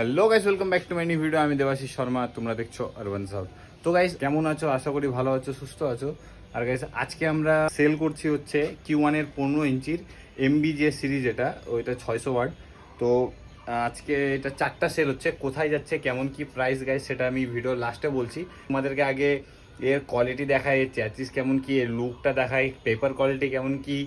Hello guys welcome back to my new video আমি দেবাশিস শর্মা, তোমরা দেখছ আরবান সাউথ তো গাইস কেমন আছো? আশা করি ভালো আছো, সুস্থ আছো। আর গাইস আজকে আমরা সেল করছি হচ্ছে কিউ ওয়ানের পনেরো ইঞ্চির এমবি যে সিরিজ এটা, ওইটা ছয়শো ওয়ার্ড তো, আজকে এটা চারটা সেল হচ্ছে, কোথায় যাচ্ছে, কেমন কি প্রাইস গাইস সেটা আমি ভিডিও লাস্টে বলছি। তোমাদেরকে আগে এর কোয়ালিটি দেখায় এর চ্যাচিস কেমন কি, এর লুকটা দেখায় পেপার কোয়ালিটি কেমন কি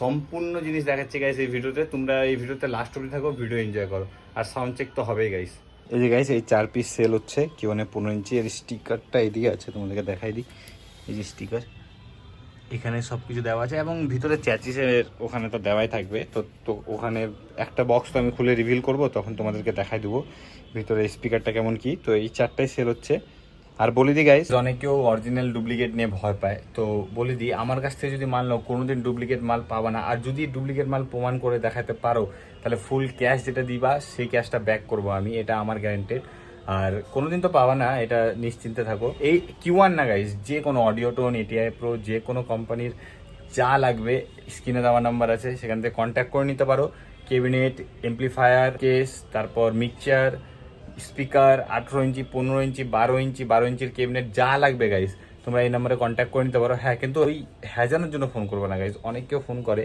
সম্পূর্ণ জিনিস দেখাচ্ছে গাইস এই ভিডিওতে। তোমরা এই ভিডিওতে লাস্ট অবধি থাকো ভিডিও এনজয় করো। আর সাউন্ড চেক তো হবেই গাইস এই যে গাইস এই চার পিস সেল হচ্ছে কি মানে পনেরো ইঞ্চি এর স্টিকারটা এদিকে আছে, তোমাদেরকে দেখাই দিই। এই যে স্টিকার এখানে সব কিছু দেওয়া আছে এবং ভিতরে চ্যাচিসের ওখানে তো দেওয়াই থাকবে। তো তো ওখানে একটা বক্স তো আমি খুলে রিভিল করব, তখন তোমাদেরকে দেখাই দেবো। ভিতরে স্পিকারটা কেমন কি? তো এই চারটাই সেল হচ্ছে। আর বলে দিই গাইস অনেকেও অরিজিনাল ডুপ্লিকেট নিয়ে ভয় পায়। তো বলে দিই আমার কাছ থেকে যদি মাল নাও, কোনোদিন ডুপ্লিকেট মাল পাবা না। আর যদি ডুপ্লিকেট মাল প্রমাণ করে দেখাতে পারো, তাহলে ফুল ক্যাশ যেটা দিবা, সেই ক্যাশটা ব্যাক করব আমি। এটা আমার গ্যারান্টেড আর কোনোদিন তো পাবা না, এটা নিশ্চিন্তে থাকো। এই কিউ ওয়ান না গাইস যে কোনো অডিও টোন এটিআই প্রো যে কোনো কোম্পানির যা লাগবে, স্ক্রিনে দেওয়া নাম্বার আছে, সেখান থেকে কন্ট্যাক্ট করে নিতে পারো। কেবিনেট এমপ্লিফায়ার কেস তারপর মিক্সচার স্পিকার আঠেরো ইঞ্চি পনেরো ইঞ্চি বারো ইঞ্চি বারো ইঞ্চির কেবিনেট যা লাগবে গাইস তোমরা এই নাম্বারে কন্ট্যাক্ট করে নিতে পারো। হ্যাঁ কিন্তু ওই হ্যাজানোর জন্য ফোন করবে না গাইস অনেক কেউ ফোন করে।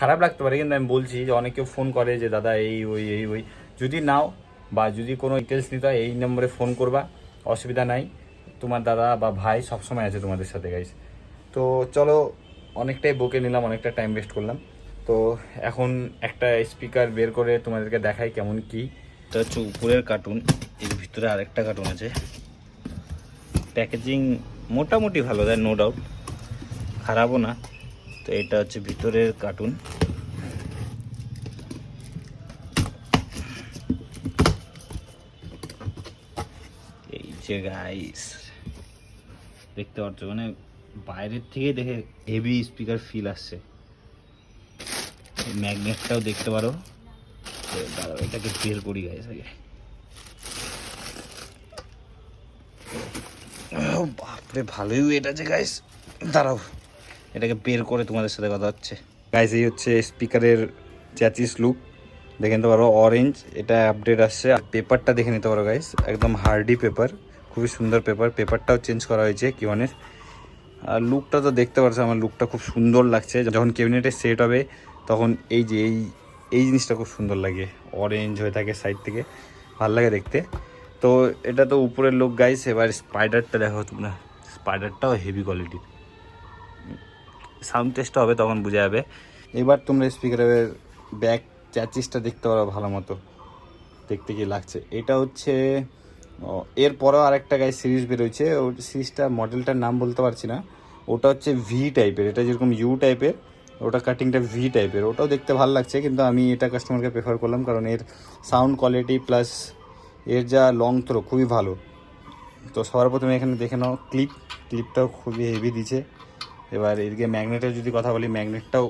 খারাপ লাগতে পারে, কিন্তু আমি বলছি যে অনেক কেউ ফোন করে যে, দাদা, এই ওই এই ওই। যদি নাও বা যদি কোনো ডিটেলস নিতে হয়, এই নম্বরে ফোন করবা, অসুবিধা নাই। তোমার দাদা বা ভাই সবসময় আছে তোমাদের সাথে গাইস তো চলো, অনেকটাই বকে নিলাম, অনেকটা টাইম ওয়েস্ট করলাম। তো এখন একটা স্পিকার বের করে তোমাদেরকে দেখাই কেমন কি। এটা হচ্ছে উপরের কার্টুন এর ভিতরে আরেকটা কার্টুন আছে। প্যাকেজিং মোটামুটি ভালো দেয় নো ডাউট খারাপও না। তো এটা হচ্ছে ভিতরের কার্টুন এই যে গাইস দেখতে পাচ্ছ মানে বাইরের থেকে দেখে হেভি স্পিকার ফিল আসছে। ম্যাগনেটটাও দেখতে পারো। তো দাঁড়াও এটাকে বের করি গাইস আগে। বাপরে, ভালোই ওয়েট আছে গাইস দাঁড়াও, এটাকে বের করে তোমাদের সাথে কথা হচ্ছে। গাইস এই হচ্ছে স্পিকারের চ্যাচিস লুক দেখে নিতে পারো অরেঞ্জ এটা আপডেট আসছে। পেপারটা দেখে নিতে পারো গাইস একদম হার্ডি পেপার খুবই সুন্দর পেপার পেপারটাও চেঞ্জ করা হয়েছে কিওয়ানের আর লুকটা তো দেখতে পারছ, আমার লুকটা খুব সুন্দর লাগছে। যখন ক্যাবিনেটে সেট হবে, তখন এই যে, এই এই জিনিসটা খুব সুন্দর লাগে। অরেঞ্জ হয়ে থাকে সাইড থেকে। ভালো লাগে দেখতে। তো এটা তো উপরের লোক গাইস এবার স্পাইডারটা দেখো তোমরা। স্পাইডারটাও হেভি কোয়ালিটির সাউন্ড টেস্টটা হবে তখন বোঝা যাবে। এবার তোমরা স্পিকারের ব্যাক চ্যাচিসটা দেখতে পারো ভালো মতো। দেখতে কি লাগছে। এটা হচ্ছে এরপরেও আরেকটা গায়ে সিরিজ বেরোচ্ছে। ওই সিরিজটা মডেলটার নাম বলতে পারছি না। ওটা হচ্ছে ভি টাইপের এটা যেরকম ইউ টাইপের ওটা কাটিংটা ভি টাইপের ওটাও দেখতে ভালো লাগছে, কিন্তু আমি এটা কাস্টমারকে প্রেফার করলাম, কারণ এর সাউন্ড কোয়ালিটি প্লাস এর যা লং থ্রো খুবই ভালো। তো সবার প্রথমে এখানে দেখে নাও ক্লিপ ক্লিপটাও খুবই হেভি দিছে। এবার এদিকে ম্যাগনেটের যদি কথা বলি ম্যাগনেটটাও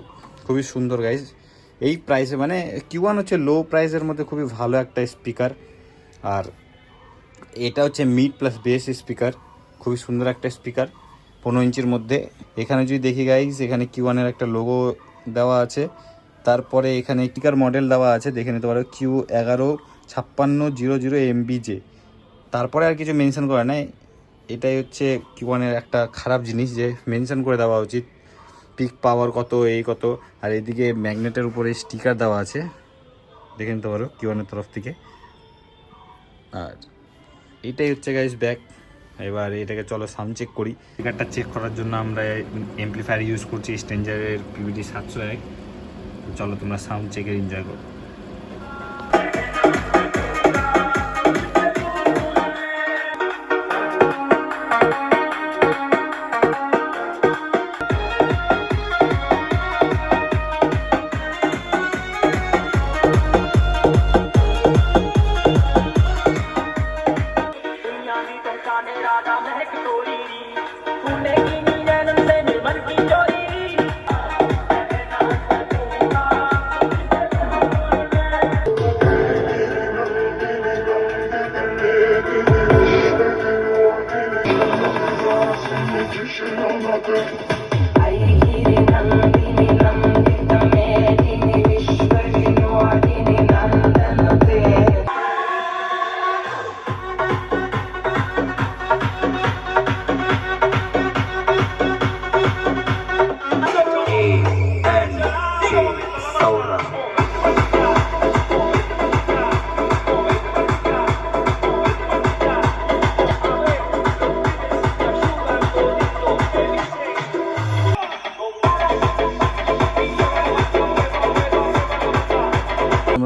খুবই সুন্দর গাইজ এই প্রাইসে মানে কিউ ওয়ান হচ্ছে লো প্রাইসের মধ্যে খুবই ভালো একটা স্পিকার আর এটা হচ্ছে মিড প্লাস বেস স্পিকার খুবই সুন্দর একটা স্পিকার পনেরো ইঞ্চির মধ্যে। এখানে যদি দেখি গাইজ এখানে কিউ ওয়ানের একটা লোগো দেওয়া আছে। তারপরে এখানে স্পিকার মডেল দেওয়া আছে। দেখে নিতে পারো কিউ এগারো ছাপ্পান্ন জিরো জিরো এমবিজে তারপরে আর কিছু মেনশন করে নাই। এটাই হচ্ছে কিউ ওয়ানের একটা খারাপ জিনিস যে মেনশন করে দেওয়া উচিত। পিক পাওয়ার কত, এই কত। আর এদিকে ম্যাগনেটের উপরে স্টিকার দেওয়া আছে। দেখে নিতে পারো কিউ ওয়ানের তরফ থেকে। আর এটাই হচ্ছে গাইস ব্যাক এবার এটাকে চলো সাউন্ড চেক করি। স্পিকারটা চেক করার জন্য আমরা এমপ্লিফায়ার ইউজ করছি স্ট্রেঞ্জারের পিভিডি সাতশো এক। চলো তোমরা সাউন্ড চেকের এনজয় করো।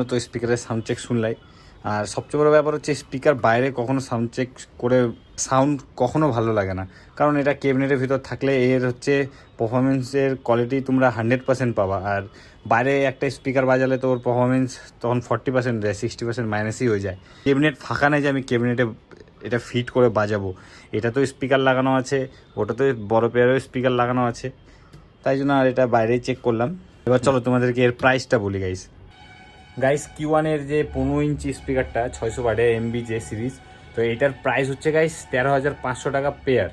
তো স্পিকারের সাউন্ড চেক শুনলাই। আর সবচেয়ে বড় ব্যাপার হচ্ছে স্পিকার বাইরে কখনো সাউন্ড চেক করে সাউন্ড কখনো ভালো লাগে না। কারণ এটা ক্যাবিনেটের ভিতর থাকলে এর হচ্ছে পারফরমেন্সের কোয়ালিটি তোমরা হান্ড্রেড পার্সেন্ট পাবা। আর বাইরে একটা স্পিকার বাজালে তো ওর পারফরমেন্স তখন ফর্টি পার্সেন্ট দেয় সিক্সটি পার্সেন্ট মাইনাসই হয়ে যায়। ক্যাবিনেট ফাঁকা নেই যে আমি ক্যাবিনেটে এটা ফিট করে বাজাবো। এটা তো স্পিকার লাগানো আছে ওটাতে বড় পেয়ারেও স্পিকার লাগানো আছে। তাই জন্য আর এটা বাইরেই চেক করলাম। এবার চলো তোমাদেরকে এর প্রাইসটা বলি গাইস গাইস কিউ ওয়ানের যে পনেরো ইঞ্চি স্পিকারটা ছয়শো বাটে এমবি যে সিরিজ তো এটার প্রাইস হচ্ছে গাইস তেরো হাজার পাঁচশো টাকা পেয়ার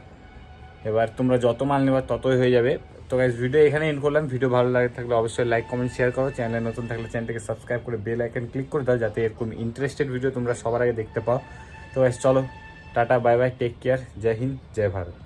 এবার তোমরা যত মাল নেবার ততই হয়ে যাবে। তো গাইস ভিডিও এখানে এন্ড করলাম। ভিডিও ভালো লাগে থাকলে অবশ্যই লাইক কমেন্ট শেয়ার করো। চ্যানেলে নতুন থাকলে চ্যানেলটাকে সাবস্ক্রাইব করে বেল আইকন ক্লিক করে দাও, যাতে এরকম ইন্টারেস্টেড ভিডিও তোমরা সবার আগে দেখতে পাও। তো গাইস চলো, tata bye bye take care Jai Hind, Jai Bharat.